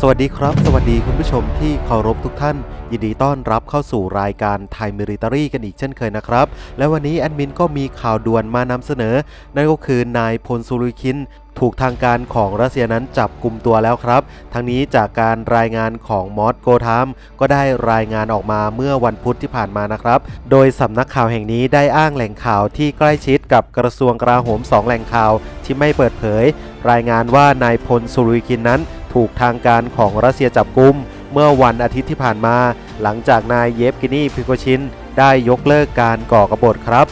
สวัสดีครับ สวัสดีคุณผู้ชมที่เคารพทุกท่าน ยินดีต้อนรับเข้าสู่รายการไทยมิริตารีกันอีกเช่นเคยนะครับ และวันนี้แอดมินก็มีข่าวด่วนมานำเสนอ นั่นก็คือนายพลซูรุคิน ถูกทางการของรัสเซียนั้นจับกลุ่มตัวแล้วครับ ทั้งนี้จากการรายงานของมอสโกทามก็ได้รายงานออกมาเมื่อวันพุธที่ผ่านมานะครับ โดยสำนักข่าวแห่งนี้ได้อ้างแหล่งข่าวที่ใกล้ชิดกับกระทรวงกลาโหม 2 แหล่งข่าวที่ไม่เปิดเผย รายงานว่านายพลซูรุคินนั้น ถูกทางการของรัสเซียจับกุม เมื่อวันอาทิตย์ที่ผ่านมา หลังจากนายเยฟกินีพิโกชินได้ยกเลิกการก่อกบฏครับ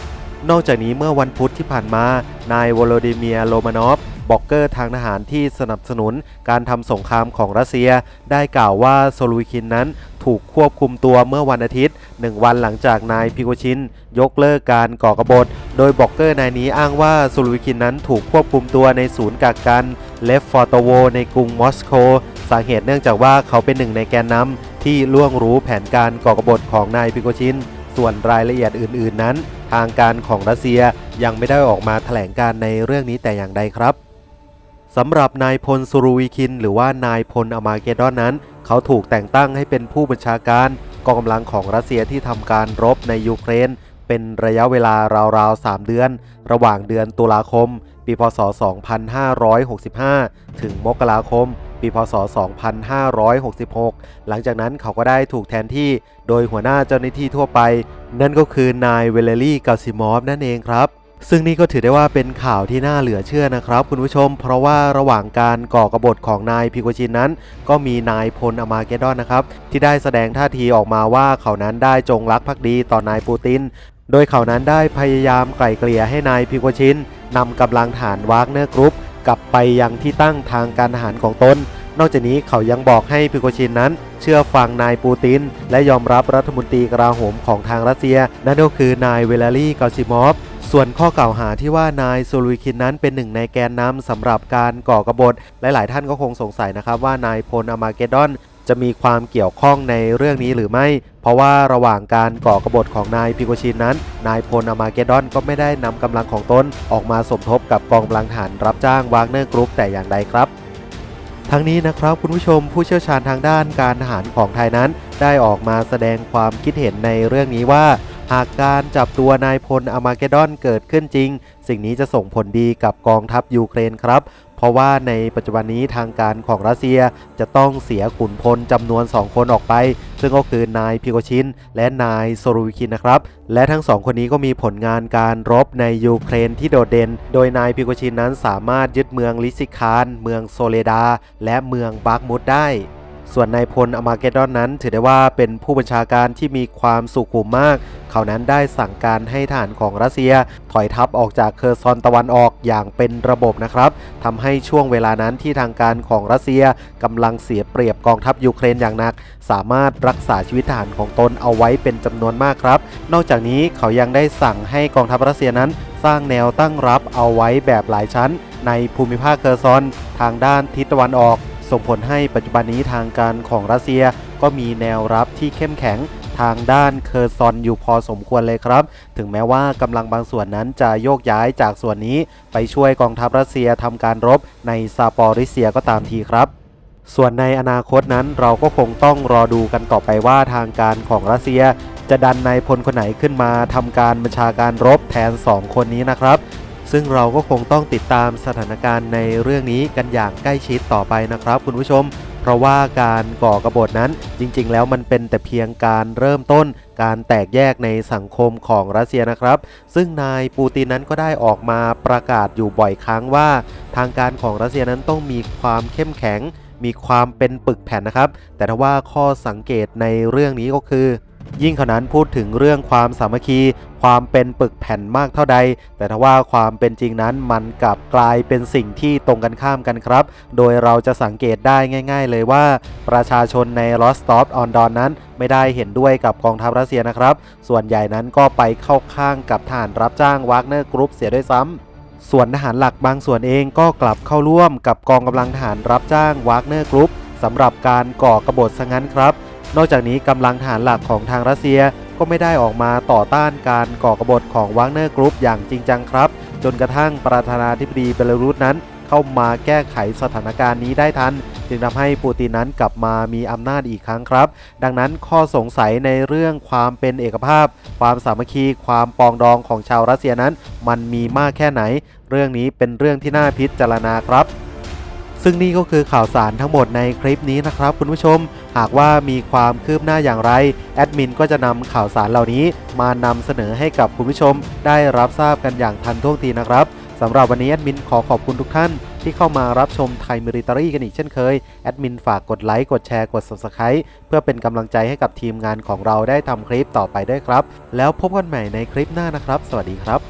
นอกจากนี้เมื่อวันพุธที่ผ่านมา นายวโลดิเมียโรมานอฟ บล็อกเกอร์ทางทหารที่สนับสนุนการทำสงครามของรัสเซีย ได้กล่าวว่าโซลูคินนั้นถูกควบคุมตัวเมื่อวันอาทิตย์ 1 วันหลังจากนายพิโกชิน ยกเลิกการก่อกบฏ โดยบล็อกเกอร์นายนี้อ้างว่าโซลูวิคินนั้นถูกควบคุมตัวในศูนย์กักกันเลฟฟอร์โตโวในกรุงมอสโก สาเหตุเนื่องจากว่าเขาเป็นหนึ่งในแกนนำที่ล่วงรู้แผนการก่อกบฏของนายพิโกชิน ส่วนรายละเอียดอื่น ๆ นั้น ทางการของรัสเซียยังไม่ได้ออกมาแถลงการในเรื่องนี้แต่อย่างใดครับ สำหรับนายพลสุรูวิคิน หรือว่านายพลอมาเกดอนนั้น เขาถูกแต่งตั้งให้เป็นผู้บัญชาการกองกำลังของรัสเซียที่ทำการรบในยูเครน เป็นระยะเวลาราวๆ 3 เดือน ระหว่างเดือนตุลาคม ปีพศ 2565 ถึงมกราคม ปีพศ 2566 หลังจากนั้นเขาก็ได้ถูกแทนที่โดยหัวหน้าเจ้าหน้าที่ทั่วไป นั่นก็คือนายเวเลรี่กาซิมอฟนั่นเองครับ ซึ่งนี่ก็ถือได้ว่าเป็นข่าวที่น่าเหลือเชื่อนะครับ คุณผู้ชม เพราะว่าระหว่างการก่อกบฏของนายพิโกชินนั้น ก็มีนายพลอมาเกดอนนะครับ ที่ได้แสดงท่าทีออกมาว่าเขานั้นได้จงรักภักดีต่อนายปูติน โดยเขานั้นได้พยายามไกล่เกลี่ยให้นายพิโกชินนำกำลังฐานวากเนอร์กรุ๊ปกลับไปยังที่ตั้งทางการทหารของตนนอกจากนี้เขายังบอกให้พิโกชินนั้น เชื่อฟังนายปูติน และยอมรับรัฐมนตรีกลาโหมของทางรัสเซีย นั่นก็คือนายเวลารีกาซิมอฟ ส่วนข้อกล่าวหาที่ว่านายโซลุยคินนั้นเป็นหนึ่งในแกนนำสำหรับการก่อกบฏหลาย ๆ ท่านก็คงสงสัยนะครับว่านายพลอมาเกดอนจะมีความเกี่ยวข้องในเรื่องนี้หรือไม่ เพราะว่าระหว่างการก่อกบฏของนายพิโกชินนั้น นายพลอมาเกดอนก็ไม่ได้นำกำลังของตนออกมาสมทบกับกองกำลังทหารรับจ้างวากเนอร์กรุ๊ปแต่อย่างใดครับทั้งนี้นะครับคุณผู้ชมผู้เชี่ยวชาญทางด้านการทหารของไทยนั้น ได้ออกมาแสดงความคิดเห็นในเรื่องนี้ว่า หากการจับตัวนายพลอามาเกดอนเกิดขึ้นจริง สิ่งนี้จะส่งผลดีกับกองทัพยูเครนครับ เพราะว่าในปัจจุบันนี้ทางการของรัสเซียจะต้องเสียขุนพลจำนวน 2 คนออกไป ซึ่งก็คือนายพิโกชินและนายโซรูวิคินนะครับ และทั้งสองคนนี้ก็มีผลงานการรบในยูเครนที่โดดเด่น โดยนายพิโกชินนั้นสามารถยึดเมืองลิซิคาน เมืองโซเลดา และเมืองบาร์กมุดได้ ส่วนนายพลอมาเกดอนนั้น ถือได้ว่าเป็นผู้บัญชาการที่มีความสุขุมมาก เขานั้นได้สั่งการให้ทหารของรัสเซีย ถอยทัพออกจากเคอร์ซอนตะวันออกอย่างเป็นระบบนะครับทำให้ช่วงเวลานั้นที่ทางการของรัสเซียกำลังเสียเปรียบกองทัพยูเครนอย่างหนัก สามารถรักษาชีวิตทหารของตนเอาไว้เป็นจำนวนมากครับ นอกจากนี้เขายังได้สั่งให้กองทัพรัสเซียนั้น สร้างแนวตั้งรับเอาไว้แบบหลายชั้น ในภูมิภาคเคอร์ซอน ทางด้านทิศตะวันออก ส่งผลให้ปัจจุบันนี้ทางการของรัสเซียก็มีแนวรับที่เข้มแข็งทางด้านเคอร์ซอนอยู่พอสมควรเลยครับ ถึงแม้ว่ากำลังบางส่วนนั้นจะโยกย้ายจากส่วนนี้ ไปช่วยกองทัพรัสเซียทำการรบในซาปอริเซียก็ตามทีครับส่วนในอนาคตนั้นเราก็คงต้องรอดูกันต่อไปว่าทางการของรัสเซีย จะดันนายพลคนไหนขึ้นมาทำการบัญชาการรบแทน 2 คนนี้นะครับ ซึ่งเราก็คงต้องติดตามสถานการณ์ในเรื่องนี้กันอย่างใกล้ชิดต่อไปนะครับ คุณผู้ชม เพราะว่าการก่อกบฏนั้นจริง ๆ แล้วมันเป็นแต่เพียงการเริ่มต้นการแตกแยกในสังคมของรัสเซียนะครับ ซึ่งนายปูตินนั้นก็ได้ออกมาประกาศอยู่บ่อยครั้งว่า ทางการของรัสเซียนั้นต้องมีความเข้มแข็ง มีความเป็นปึกแผ่นนะครับ แต่ถ้าว่าข้อสังเกตในเรื่องนี้ก็คือ ยิ่งขนาดนั้นพูดถึงเรื่องความสามัคคี ความเป็นปึกแผ่นมากเท่าใด แต่ถ้าว่าความเป็นจริงนั้นมันกลับกลายเป็นสิ่งที่ตรงกันข้ามกันครับ โดยเราจะสังเกตได้ง่าย ๆ เลยว่า ประชาชนในรอสตอฟออนดอนนั้นไม่ได้เห็นด้วยกับกองทัพรัสเซียนะครับ ส่วนใหญ่นั้นก็ไปเข้าข้างกับทหารรับจ้างวากเนอร์กรุ๊ปเสียด้วยซ้ำส่วนทหารหลักบางส่วนเองก็กลับเข้าร่วมกับกองกำลังทหารรับจ้างวากเนอร์กรุ๊ปสำหรับการก่อกระบฏซะงั้นครับ นอกจากนี้กำลังทหารหลักของทางรัสเซียก็ไม่ได้ออกมาต่อต้านการก่อกบฏของวากเนอร์กรุ๊ปอย่างจริงจังครับ จนกระทั่งประธานาธิบดีเบลารุสนั้น เข้ามาแก้ไขสถานการณ์นี้ได้ทัน จึงทำให้ปูตินนั้นกลับมามีอำนาจอีกครั้งครับ ดังนั้นข้อสงสัยในเรื่องความเป็นเอกภาพ ความสามัคคีความปองดองของชาวรัสเซียนั้น มันมีมากแค่ไหน เรื่องนี้เป็นเรื่องที่น่าพิจารณาครับ ซึ่งนี่ก็คือข่าวสารทั้งหมดในคลิปนี้นะครับคุณผู้ชม หากว่ามีความคืบหน้าอย่างไร แอดมินก็จะนำข่าวสารเหล่านี้มานำเสนอให้กับคุณผู้ชม ได้รับทราบกันอย่างทันท่วงทีนะครับสำหรับวันนี้แอดมินขอขอบคุณทุกท่าน ที่เข้ามารับชมไทยมิริตารีกันอีกเช่นเคย แอดมินฝากกดไลค์ กดแชร์ กด Subscribe เพื่อเป็นกำลังใจให้กับทีมงานของเราได้ทำคลิปต่อไปด้วยครับ แล้วพบกันใหม่ในคลิปหน้านะครับ สวัสดีครับ